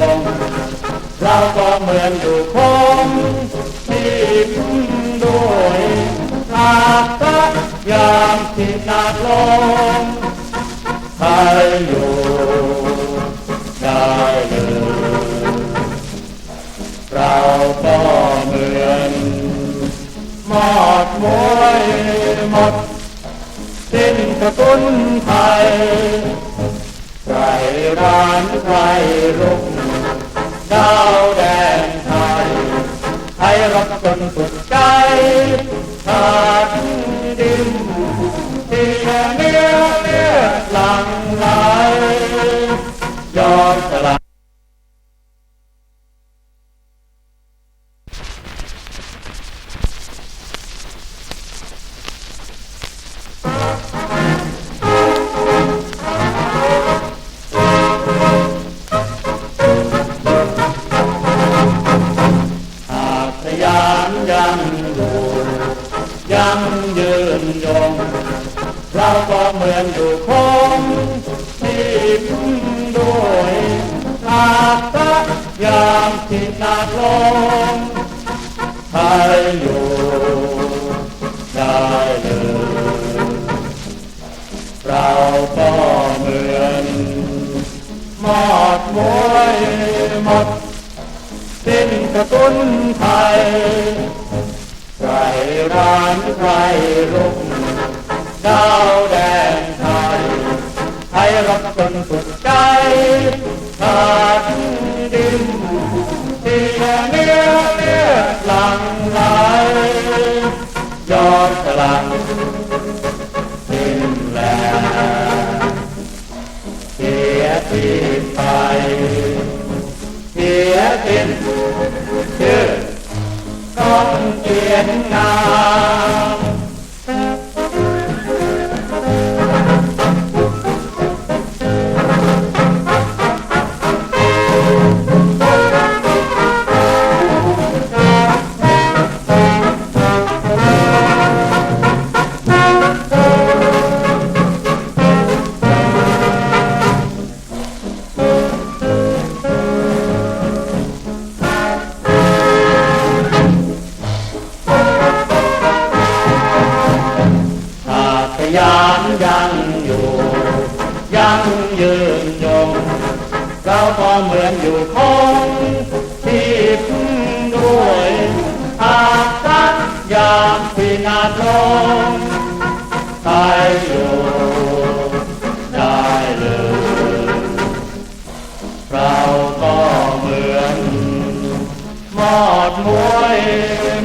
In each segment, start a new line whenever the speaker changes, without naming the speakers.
เราก็เหมือนอยู่คงที่ด้วยอาตยามที่นาดลงใครอยู่ได้เลยเราก็เหมือนหมอดมวยหมดสิ้นสกุลไทยใครร้านใครรุก ดาวแดนไทยไทยรักจนสุดใจชาดดิน ยังยืนยงเราก็เหมือนอยู่คงที่ด้วยอาตยามที่นาลงใครอยู่ได้เลยเราก็เหมือนหมอดมวยหมดสิ้นสกุลไทย ใครร้านใครรุกดาวแดนไทยไทยรักจนสุดใจขาดดินที่เนื้อเลือหลังไหลยอมสลังสิ้นแลเสียทีไป เยามยังอยู่ ยังยืนยงเราก็เหมือนอยู่คงที่พึ่งด้วยหากสักยามพินาศลงตายอยู่ได้เลยเราก็เหมือนหมอดมวย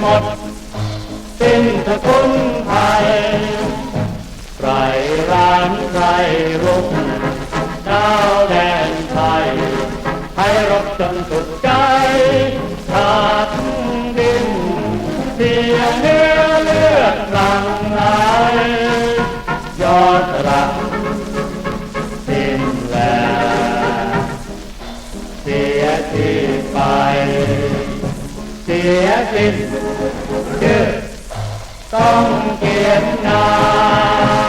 หมดสิ้นสกุลไทยานใครรุกดาวแดนไทย ให้รบจนสุดใจขาดดินเสียเนื้อเลือดหลั่งไหลยอดสลักสิ้นแลเสียที่ไป เสียสิ้นชื่อต้องเกียรติงา